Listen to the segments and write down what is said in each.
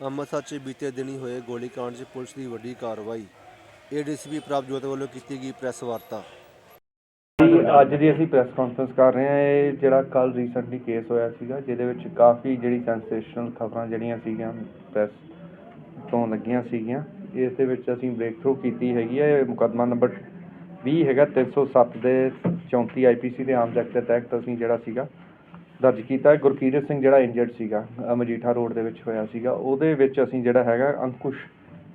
ਅੰਮ੍ਰਿਤਸਰ 'ਚ ਬੀਤੇ ਦਿਨੀ ਹੋਏ ਗੋਲੀकांड 'ਚ ਪੁਲਿਸ ਦੀ ਵੱਡੀ ਕਾਰਵਾਈ। ਏਡੀਸੀਪੀ ਪ੍ਰਭਜੋਤ ਵੱਲੋਂ ਕੀਤੀ ਗਈ ਪ੍ਰੈਸ ਵਾਰਤਾ। ਅੱਜ ਦੀ ਅਸੀਂ ਪ੍ਰੈਸ ਕਾਨਫਰੰਸ ਕਰ ਰਹੇ ਹਾਂ, ਇਹ ਜਿਹੜਾ ਕੱਲ ਰੀਸੈਂਟਲੀ ਕੇਸ ਹੋਇਆ ਸੀਗਾ, ਜਿਹਦੇ ਵਿੱਚ ਕਾਫੀ ਜਿਹੜੀ ਸੈਂਸੇਸ਼ਨਲ ਖਬਰਾਂ ਜਿਹੜੀਆਂ ਸੀਗੀਆਂ ਪ੍ਰੈਸ ਤੋਂ ਲੱਗੀਆਂ ਸੀਗੀਆਂ, ਇਸ ਦੇ ਵਿੱਚ ਅਸੀਂ ਬ੍ਰੇਕ ਥਰੂ ਕੀਤੀ ਹੈਗੀ ਹੈ ਇਹ ਮੁਕੱਦਮਾ ਨੰਬਰ 20 ਹੈਗਾ 307 ਦੇ 34 ਆਈਪੀਸੀ ਦੇ ਆਰਮਸ ਐਕਟ ਦੇ ਤਹਿਤ ਅਸੀਂ ਜਿਹੜਾ ਸੀਗਾ ਦਰਜ ਕੀਤਾ ਗੁਰਕੀਰਤ ਸਿੰਘ ਜਿਹੜਾ ਇੰਜਰਡ ਸੀਗਾ ਮਜੀਠਾ ਰੋਡ ਦੇ ਵਿੱਚ ਹੋਇਆ ਸੀਗਾ। ਉਹਦੇ ਵਿੱਚ ਅਸੀਂ ਜਿਹੜਾ ਹੈਗਾ ਅੰਕੁਸ਼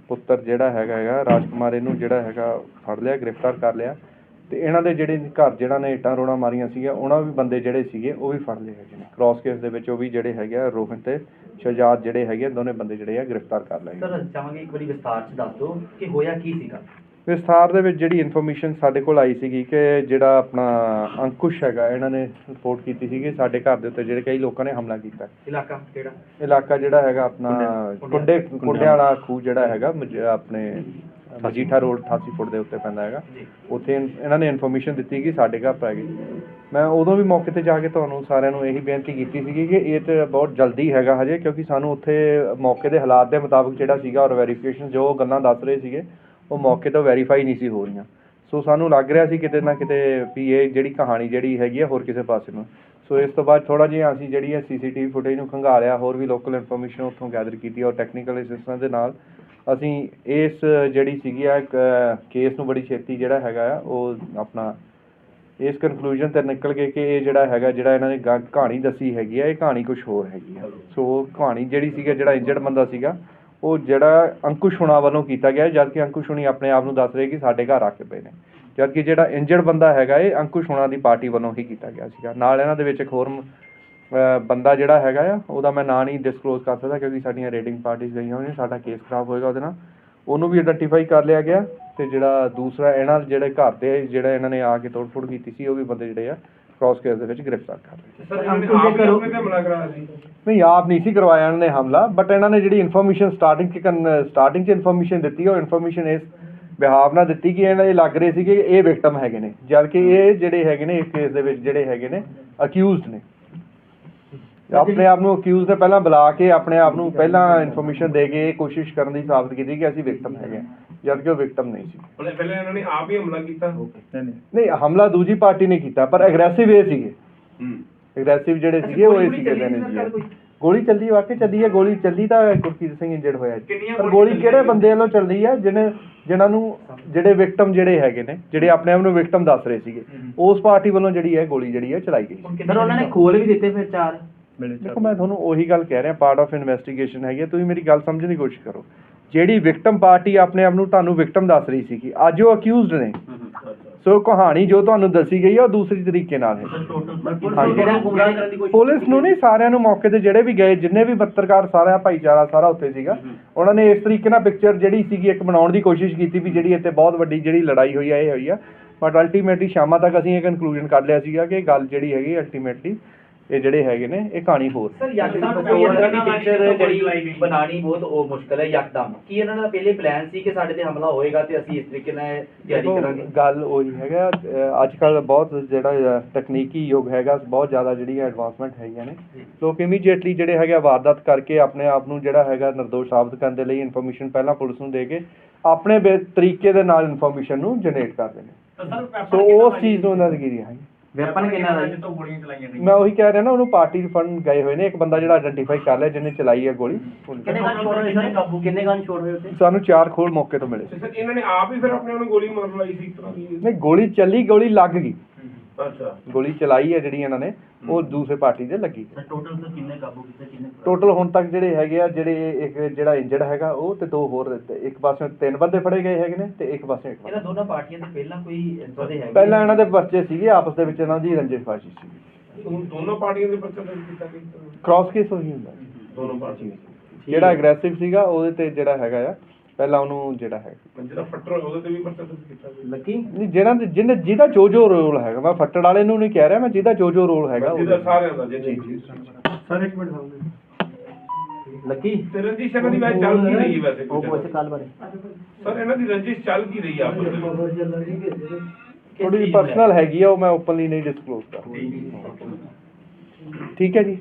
ਪੁੱਤਰ ਜਿਹੜਾ ਹੈਗਾ ਹੈਗਾ ਰਾਜਕੁਮਾਰ ਇਹਨੂੰ ਜਿਹੜਾ ਹੈਗਾ ਫੜ ਲਿਆ ਗ੍ਰਿਫਤਾਰ ਕਰ ਲਿਆ। ਤੇ ਇਹਨਾਂ ਦੇ ਜਿਹੜੇ ਘਰ ਜਿਹੜਾ ਨੇ ਇੱਟਾਂ ਰੋੜਾ ਮਾਰੀਆਂ ਸੀਗੀਆਂ ਉਹਨਾਂ ਵੀ ਬੰਦੇ ਜਿਹੜੇ ਸੀਗੇ ਉਹ ਵੀ ਫੜ ਲਏ ਹੈਗੇ ਨੇ। ਕ੍ਰਾਸ ਕੇਸ ਦੇ ਵਿੱਚ ਉਹ ਵੀ ਜਿਹੜੇ ਹੈਗੇ ਆ ਰੋਹਨ ਤੇ ਸ਼ਹਜਾਦ ਜਿਹੜੇ ਹੈਗੇ ਆ, ਦੋਨੇ ਬੰਦੇ ਜਿਹੜੇ ਆ ਗ੍ਰਿਫਤਾਰ ਕਰ ਲਏ। ਸਰ ਚਾਹਾਂਗੇ ਇੱਕ ਵਾਰੀ ਵਿਸਤਾਰ ਚ ਦੱਸ ਦਿਓ ਕਿ ਹੋਇਆ ਕੀ ਸੀਗਾ? ਵਿਸਥਾਰ ਦੇ ਵਿੱਚ ਜਿਹੜੀ ਇਨਫੋਰਮੇਸ਼ਨ ਸਾਡੇ ਕੋਲ ਆਈ ਸੀਗੀ ਕਿ ਜਿਹੜਾ ਆਪਣਾ ਅੰਕੁਸ਼ ਹੈਗਾ ਇਹਨਾਂ ਨੇ ਰਿਪੋਰਟ ਕੀਤੀ ਸੀਗੀ ਸਾਡੇ ਘਰ ਦੇ ਉੱਤੇ ਜਿਹੜੇ ਕਈ ਲੋਕਾਂ ਨੇ ਹਮਲਾ ਕੀਤਾ। ਇਲਾਕਾ ਕਿਹੜਾ? ਇਲਾਕਾ ਜਿਹੜਾ ਹੈਗਾ ਆਪਣਾ ਕੁੰਡੇ- ਵਾਲਾ ਖੂਹ ਜਿਹੜਾ ਹੈਗਾ ਆਪਣੇ ਮਜੀਠਾ ਰੋਡ 88 ਫੁੱਟ ਦੇ ਉੱਤੇ ਪੈਂਦਾ ਹੈਗਾ। ਉੱਥੇ ਇਹਨਾਂ ਨੇ ਇਨਫੋਰਮੇਸ਼ਨ ਦਿੱਤੀ ਕਿ ਸਾਡੇ ਘਰ ਪੈ ਗਈ ਮੈਂ ਉਦੋਂ ਵੀ ਮੌਕੇ ਤੇ ਜਾ ਕੇ ਤੁਹਾਨੂੰ ਸਾਰਿਆਂ ਨੂੰ ਇਹੀ ਬੇਨਤੀ ਕੀਤੀ ਸੀਗੀ ਕਿ ਇਹ ਤੇ ਬਹੁਤ ਜਲਦੀ ਹੈਗਾ ਹਜੇ ਕਿਉਂਕਿ ਸਾਨੂੰ ਉੱਥੇ ਮੌਕੇ ਦੇ ਹਾਲਾਤ ਦੇ ਮੁਤਾਬਕ ਜਿਹੜਾ ਸੀਗਾ ਔਰ ਵੈਰੀਫਿਕੇਸ਼ਨ ਜੋ ਗੱਲਾਂ ਦੱਸ ਰਹੇ ਸੀਗੇ ਉਹ ਮੌਕੇ ਤੋਂ ਵੈਰੀਫਾਈ ਨਹੀਂ ਸੀ ਹੋ ਰਹੀਆਂ। ਸੋ ਸਾਨੂੰ ਲੱਗ ਰਿਹਾ ਸੀ ਕਿਤੇ ਨਾ ਕਿਤੇ ਵੀ ਇਹ ਜਿਹੜੀ ਕਹਾਣੀ ਜਿਹੜੀ ਹੈਗੀ ਹੈ ਹੋਰ ਕਿਸੇ ਪਾਸੇ ਨੂੰ। ਸੋ ਇਸ ਤੋਂ ਬਾਅਦ ਥੋੜਾ ਜਿਹਾ ਅਸੀਂ ਜਿਹੜੀ ਹੈ ਸੀਸੀਟੀਵੀ ਫੁਟੇਜ ਨੂੰ ਖੰਗਾਲਿਆ ਹੋਰ ਵੀ ਲੋਕਲ ਇਨਫੋਰਮੇਸ਼ਨ ਉੱਥੋਂ ਗੈਦਰ ਕੀਤੀ ਔਰ ਟੈਕਨੀਕਲ ਅਸਿਸਟੈਂਸ ਦੇ ਨਾਲ। ਅਸੀਂ ਇਸ ਜਿਹੜੀ ਸੀਗੀ ਆ ਕੇਸ ਨੂੰ ਬੜੀ ਛੇਤੀ ਜਿਹੜਾ ਹੈਗਾ ਆ ਉਹ ਆਪਣਾ ਇਸ ਕਨਕਲੂਜਨ ਤੇ ਨਿਕਲ ਗਏ ਕਿ ਇਹ ਜਿਹੜਾ ਹੈਗਾ ਜਿਹੜਾ ਇਹਨਾਂ ਨੇ ਕਹਾਣੀ ਦੱਸੀ ਹੈਗੀ ਆ ਇਹ ਕਹਾਣੀ ਕੁਝ ਹੋਰ ਹੈਗੀ ਆ। ਸੋ ਕਹਾਣੀ ਜਿਹੜੀ ਸੀਗਾ ਜਿਹੜਾ ਇੰਜਰਡ ਬੰਦਾ ਸੀਗਾ ਉਹ ਜਿਹੜਾ ਅੰਕੁਸ਼ ਹੁਣਾ ਵੱਲੋਂ ਕੀਤਾ ਗਿਆ ਜਦ ਕਿ ਅੰਕੁਸ਼ ਹੁਣੀ ਆਪਣੇ ਆਪ ਨੂੰ ਦੱਸ ਰਹੇ ਕਿ ਸਾਡੇ ਘਰ ਆ ਕੇ ਪਏ ਨੇ। ਜਦ ਕਿ ਜਿਹੜਾ ਇੰਜਰਡ ਬੰਦਾ ਹੈਗਾ, ਇਹ ਅੰਕੁਸ਼ ਹੁਣਾ ਦੀ ਪਾਰਟੀ ਵੱਲੋਂ ਹੀ ਕੀਤਾ ਗਿਆ ਸੀਗਾ। ਨਾਲ ਇਹਨਾਂ ਦੇ ਵਿੱਚ ਇੱਕ ਹੋਰ ਬੰਦਾ ਜਿਹੜਾ ਹੈਗਾ ਆ, ਉਹਦਾ ਮੈਂ ਨਾਂ ਨਹੀਂ ਡਿਸਕਲੋਜ਼ ਕਰ ਸਕਦਾ ਕਿਉਂਕਿ ਸਾਡੀਆਂ ਰੇਟਿੰਗ ਪਾਰਟੀਆਂ ਗਈਆਂ ਹੋਈਆਂ ਸਾਡਾ ਕੇਸ ਖਰਾਬ ਹੋਏਗਾ ਉਹਦੇ ਨਾਲ। ਉਹਨੂੰ ਵੀ ਆਇਡੈਂਟੀਫਾਈ ਕਰ ਲਿਆ ਗਿਆ ਤੇ ਜਿਹੜਾ ਦੂਸਰਾ, ਇਹਨਾਂ ਜਿਹੜੇ ਘਰ ਦੇ, ਜਿਹੜਾ ਇਹਨਾਂ ਨੇ ਆ ਕੇ ਤੋੜਫੋੜ ਕੀਤੀ ਸੀ, ਉਹ ਵੀ ਬੰਦੇ ਜਿਹੜੇ ਆ ਕ੍ਰਾਸ ਕੇਸ ਦੇ ਵਿੱਚ ਗ੍ਰਿਫਤਾਰ ਕਰ ਲਏ ਸਰ ਇਹਨਾਂ ਨੇ ਆਪ ਹੀ ਆਪਣੇ ਤੇ ਹਮਲਾ ਕਰਾਇਆ ਸੀ ਨਹੀਂ ਆਪ ਨਹੀਂ ਸੀ ਕਰਵਾਇਆ ਇਹਨਾਂ ਨੇ ਹਮਲਾ ਬਟ ਇਹਨਾਂ ਨੇ ਜਿਹੜੀ ਇਨਫੋਰਮੇਸ਼ਨ ਸਟਾਰਟਿੰਗ ਚ ਸਟਾਰਟਿੰਗ ਚ ਇਨਫੋਰਮੇਸ਼ਨ ਦਿੱਤੀ ਉਹ ਇਨਫੋਰਮੇਸ਼ਨ ਇਸ ਬਿਹਾਵ ਨਾਲ ਦਿੱਤੀ ਕਿ ਇਹਨਾਂ ਇਹ ਲੱਗ ਰਹੇ ਸੀ ਕਿ ਇਹ ਵਿਕਟਮ ਹੈਗੇ ਨੇ ਜਦ ਕਿ ਇਹ ਜਿਹੜੇ ਹੈਗੇ ਨੇ ਇਸ ਕੇਸ ਦੇ ਵਿੱਚ ਜਿਹੜੇ ਹੈਗੇ ਨੇ ਅਕਿਊਜ਼ਡ ਨੇ। ਆਪਣੇ ਆਪ ਨੂੰ ਅਕਿਊਜ਼ ਨੇ ਪਹਿਲਾਂ ਬੁਲਾ ਕੇ ਆਪਣੇ ਆਪ ਨੂੰ ਪਹਿਲਾਂ ਇਨਫੋਰਮੇਸ਼ਨ ਦੇ ਕੇ ਕੋਸ਼ਿਸ਼ ਕਰਨ ਦੀ ਸਾਬਤ ਕੀਤੀ ਕਿ ਅਸੀਂ ਵਿਕਟਮ ਹੈਗੇ ਜਦ ਕਿ ਉਹ ਵਿਕਟਮ ਨਹੀਂ ਸੀ। ਪਹਿਲੇ ਪਹਿਲੇ ਇਹਨਾਂ ਨੇ ਆਪ ਹੀ ਹਮਲਾ ਕੀਤਾ। ਨਹੀਂ। ਹਮਲਾ ਦੂਜੀ ਪਾਰਟੀ ਨੇ ਕੀਤਾ ਪਰ ਐਗਰੈਸਿਵ ਇਹ ਸੀਗੇ। ਹੂੰ। ਐਗਰੈਸਿਵ ਜਿਹੜੇ ਸੀਗੇ ਉਹ ਇਹ ਸੀਗੇ ਨੇ ਜੀ ਗੋਲੀ? ਚੱਲੀ ਵਾਕਈ ਚੱਲੀ ਹੈ ਗੋਲੀ ਚੱਲੀ ਤਾਂ ਗੁਰਕੀਰਤ ਸਿੰਘ ਇੰਜਰਡ ਹੋਇਆ ਪਰ ਗੋਲੀ ਕਿਹੜੇ? ਬੰਦੇ ਵੱਲੋਂ ਚੱਲਦੀ ਹੈ ਜਿਹਨੇ ਜਿਨ੍ਹਾਂ ਨੂੰ ਜਿਹੜੇ ਵਿਕਟਮ ਜਿਹੜੇ ਹੈਗੇ ਨੇ ਜਿਹੜੇ ਆਪਣੇ ਆਪ ਨੂੰ ਵਿਕਟਮ ਦੱਸ ਰਹੇ ਸੀਗੇ ਉਸ ਪਾਰਟੀ ਵੱਲੋਂ ਜਿਹੜੀ ਹੈ ਗੋਲੀ ਜਿਹੜੀ ਹੈ ਚਲਾਈ ਗਈ ਸਰ ਉਹਨਾਂ ਨੇ ਖੋਲ ਵੀ ਦਿੱਤੇ ਫਿਰ ਚਾਰ। ਦੇਖੋ ਮੈਂ ਤੁਹਾਨੂੰ ਉਹੀ ਗੱਲ ਕਹਿ ਰਿਹਾ ਪਾਰਟ ਆਫ ਇਨਵੈਸਟੀਗੇਸ਼ਨ ਹੈਗੀ ਹੈ, ਤੁਸੀਂ ਮੇਰੀ ਗੱਲ ਸਮਝਣ ਦੀ ਕੋਸ਼ਿਸ਼ ਕਰੋ। ਜਿਹੜੀ ਵਿਕਟਮ ਪਾਰਟੀ ਆਪਣੇ ਆਪ ਨੂੰ ਤੁਹਾਨੂੰ ਵਿਕਟਮ ਦੱਸ ਰਹੀ ਸੀਗੀ। ਅੱਜ ਉਹ ਅਕਿਊਜ਼ਡ ਨੇ। ਸੋ ਕਹਾਣੀ ਜੋ ਤੁਹਾਨੂੰ ਦੱਸੀ ਗਈ ਹੈ ਉਹ ਦੂਸਰੀ ਤਰੀਕੇ ਨਾਲ ਹੈ। ਪੁਲਿਸ ਨੂੰ ਨਹੀਂ ਸਾਰਿਆਂ ਨੂੰ ਮੌਕੇ ਤੇ ਜਿਹੜੇ ਵੀ ਗਏ ਜਿੰਨੇ ਵੀ ਪੱਤਰਕਾਰ ਸਾਰਾ ਭਾਈਚਾਰਾ ਸਾਰਾ ਉੱਥੇ ਸੀਗਾ। ਉਹਨਾਂ ਨੇ ਇਸ ਤਰੀਕੇ ਨਾਲ ਪਿਕਚਰ ਜਿਹੜੀ ਸੀਗੀ ਇੱਕ ਬਣਾਉਣ ਦੀ ਕੋਸ਼ਿਸ਼ ਕੀਤੀ ਵੀ ਜਿਹੜੀ ਇੱਥੇ ਬਹੁਤ ਵੱਡੀ ਜਿਹੜੀ ਲੜਾਈ ਹੋਈ ਆ ਇਹ ਹੋਈ ਆ। ਬਟ ਅਲਟੀਮੇਟਲੀ ਸ਼ਾਮਾਂ ਤੱਕ ਅਸੀਂ ਇਹ ਕਨਕਲੂਜਨ ਕੱਢ ਲਿਆ ਸੀਗਾ ਕਿ ਗੱਲ ਜਿਹੜੀ ਹੈਗੀ ਅਲਟੀਮੇਟਲੀ ਇਹ ਜਿਹੜੇ ਹੈਗੇ ਨੇ ਇਹ ਕਹਾਣੀ ਹੋਰ। ਸਰ ਯਕਦਮ ਕੋਈ ਇਦਾਂ ਦੀ ਪਿਕਚਰ ਜਿਹੜੀ ਬਣਾਣੀ ਬਹੁਤ ਉਹ ਮੁਸ਼ਕਲ ਹੈ ਯਕਦਮ। ਕੀ ਇਹਨਾਂ ਦਾ ਪਹਿਲੇ ਪਲਾਨ ਸੀ ਕਿ ਸਾਡੇ ਤੇ ਹਮਲਾ ਹੋਏਗਾ ਤੇ ਅਸੀਂ ਇਸ ਤਰੀਕੇ ਨਾਲ ਤਿਆਰੀ ਕਰਾਂਗੇ? ਗੱਲ ਉਹੀ ਹੈਗਾ। ਅੱਜ ਕੱਲ ਬਹੁਤ ਜਿਹੜਾ ਤਕਨੀਕੀ ਯੁੱਗ ਹੈਗਾ ਬਹੁਤ ਜ਼ਿਆਦਾ ਜਿਹੜੀਆਂ ਐਡਵਾਂਸਮੈਂਟ ਹੈਗੀਆਂ ਨੇ। ਲੋਕ ਇਮੀਡੀਏਟਲੀ ਜਿਹੜੇ ਹੈਗੇ ਵਾਰਦਾਤ ਕਰਕੇ ਆਪਣੇ ਆਪ ਨੂੰ ਜਿਹੜਾ ਹੈਗਾ ਨਿਰਦੋਸ਼ ਸਾਬਤ ਕਰਨ ਦੇ ਲਈ ਇਨਫੋਰਮੇਸ਼ਨ ਪਹਿਲਾਂ ਪੁਲਿਸ ਨੂੰ ਦੇ ਕੇ ਆਪਣੇ ਤਰੀਕੇ ਦੇ ਨਾਲ ਇਨਫੋਰਮੇਸ਼ਨ ਨੂੰ ਜਨਰੇਟ ਕਰਦੇ ਨੇ। ਸੋ ਉਸ ਚੀਜ਼ ਨੂੰ ਉਹਨਾਂ ਦੀ ਕੀ ਹੈ? ਵੈਪਨ ਕਿੰਨਾ ਦਾ ਜੀ? ਜਿੱਤੋਂ ਗੋਲੀਆਂ ਚਲਾਈਆਂ ਮੈਂ ਉਹੀ ਕਹਿ ਰਿਹਾ ਨਾ ਉਹਨੂੰ ਪਾਰਟੀ ਫੰਡ ਗਏ ਹੋਏ ਨੇ ਇੱਕ ਬੰਦਾ ਜਿਹੜਾ ਆਇਡੈਂਟੀਫਾਈ ਕਰ ਲਿਆ ਜਿਹਨੇ ਚਲਾਈ ਹੈ ਗੋਲੀ। ਕਿੰਨੇ ਗਨ ਛੋੜ ਹੋਏ ਸਰ? ਕਾਬੂ ਕਿੰਨੇ ਗਨ ਛੋੜ ਹੋਏ ਉੱਤੇ ਸਾਨੂੰ ਚਾਰ ਖੋਲ ਮੌਕੇ ਤੋਂ ਮਿਲੇ। ਸੀ ਸਰ ਇਹਨਾਂ ਨੇ ਆਪ ਹੀ ਫਿਰ ਆਪਣੇ ਆਪ ਨੂੰ ਗੋਲੀ ਮਾਰ ਲਈ ਸੀ ਇੱਕ ਤਰ੍ਹਾਂ ਦੀ। ਨਹੀਂ ਗੋਲੀ ਚੱਲੀ ਗੋਲੀ ਲੱਗ ਗਈ। ਅੱਛਾ। ਗੋਲੀ ਚਲਾਈ ਹੈ ਜਿਹੜੀ ਇਹਨਾਂ ਨੇ ਉਹ ਦੂਸਰੇ ਪਾਰਟੀ ਦੇ ਲੱਗੀ ਸਰ ਟੋਟਲ ਸਰ ਕਿੰਨੇ ਕਾਬੂ ਕੀਤੇ ਕਿੰਨੇ ਟੋਟਲ ਹੁਣ ਤੱਕ ਜਿਹੜੇ ਹੈਗੇ ਆ ਜਿਹੜੇ ਇੱਕ ਜਿਹੜਾ ਇੰਜਰਡ ਹੈਗਾ ਉਹ ਤੇ ਦੋ ਹੋਰ ਤੇ ਇੱਕ ਪਾਸੇ ਤਿੰਨ ਬੰਦੇ ਫੜੇ ਗਏ ਹੈਗੇ ਨੇ ਤੇ ਇੱਕ ਪਾਸੇ ਇੱਕ ਇਹਨਾਂ ਬੰਦਾ। ਦੋਨਾਂ ਪਾਰਟੀਆਂ ਦੇ ਪਹਿਲਾਂ ਕੋਈ ਇਦਾਂ ਦੇ ਹੈਗੇ ਪਹਿਲਾਂ ਇਹਨਾਂ ਦੇ ਪਰਚੇ ਸੀਗੇ ਆਪਸ ਦੇ ਵਿੱਚ ਇਹਨਾਂ ਦੀ ਰੰਜਿਸ਼ਬਾਜ਼ੀ ਸੀ। ਹੁਣ ਦੋਨੋਂ ਪਾਰਟੀਆਂ ਦੇ ਪਰਚਾ ਦਰਜ ਕੀਤਾ ਗਿਆ। ਕ੍ਰਾਸ ਕੇਸ ਉਹੀ ਹੁੰਦਾ। ਦੋਨੋਂ ਪਾਰਟੀਆਂ ਜਿਹੜਾ ਐਗਰੈਸਿਵ ਸੀਗਾ ਉਹਦੇ ਤੇ ਜਿਹੜਾ ਹੈਗਾ ਆ ਪਹਿਲਾਂ ਉਹਨੂੰ ਜਿਹੜਾ ਹੈ। ਜਿਹੜਾ ਫੱਟਰ ਹੋਇਆ ਉਹਦੇ ਤੇ ਵੀ ਪਰਚਾ ਦਰਜ ਕੀਤਾ ਗਿਆ ਲੱਕੀ? ਨਹੀਂ ਜਿਹੜਾ ਜਿਹਨੇ ਜਿਹਦਾ ਜੋ ਜੋ ਰੋਲ ਹੈਗਾ ਮੈਂ ਫੱਟੜ ਵਾਲੇ ਨੂੰ ਨਹੀਂ ਕਹਿ ਰਿਹਾ ਮੈਂ ਜਿਹਦਾ ਜੋ ਜੋ ਰੋਲ ਹੈਗਾ ਜਿਹਦਾ। ਸਾਰਿਆਂ ਦਾ ਜਿਹਨੇ ਸਰ ਇੱਕ ਮਿੰਟ ਲੱਕੀ? ਤੇ ਰੰਜਿਸ਼ ਇਹਨਾਂ ਦੀ ਵੈਸੇ ਚੱਲ ਕੀ ਰਹੀ ਹੈ ਵੈਸੇ? ਉਹ? ਪੁੱਛ ਕੱਲ ਬਾਰੇ। ਸਰ ਇਹਨਾਂ ਦੀ ਰੰਜਿਸ਼ ਚੱਲ ਕੀ ਰਹੀ ਹੈ ਆਪਸ ਵਿੱਚ? ਥੋੜੀ ਪਰਸਨਲ ਹੈਗੀ ਆ ਉਹ ਮੈਂ ਓਪਨਲੀ ਨਹੀਂ ਡਿਸਕਲੋਜ਼ ਕਰ ਠੀਕ ਹੈ ਜੀ।